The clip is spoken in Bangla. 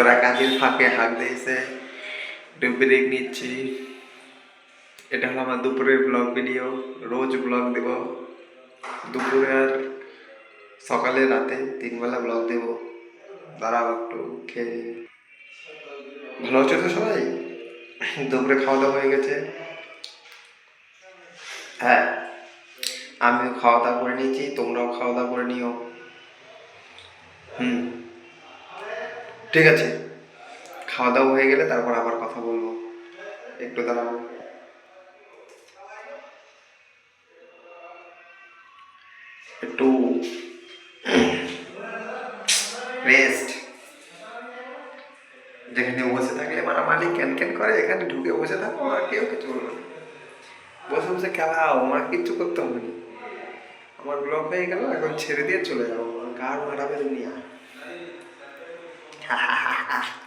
তোরা কাজের ফাঁকে হাঁক দিয়েছে। একটু ব্রেক নিচ্ছি। এটা হলো আমার দুপুরের ব্লগ ভিডিও। রোজ ব্লগ দেব। দুপুরে আর সকালে রাতে তিনবেলা ব্লগ দেব। দাঁড়াও একটু খেয়ে। ভালো হচ্ছে তো সবাই? দুপুরে খাওয়া দাওয়া হয়ে গেছে। হ্যাঁ আমিও খাওয়া দাওয়া করে নিয়েছি, তোমরাও খাওয়া দাওয়া করে নিও। হুম। ঠিক আছে। খাওয়া দাওয়া হয়ে গেলে তারপর আবার কথা বলব। একটু দাঁড়াও। একটু রেস্ট যেখানে বসে থাকলে মারামারি ক্যান ক্যান করে, এখানে ঢুকে বসে থাকো, আর কেউ কিছু বলবে না। বসে বসে খেলাও আমার কিচ্ছু করতে হবে আমার ব্লক হয়ে গেল, এখন ছেড়ে দিয়ে চলে যাব। কার মারাবে দুনিয়া ha ha ha ha.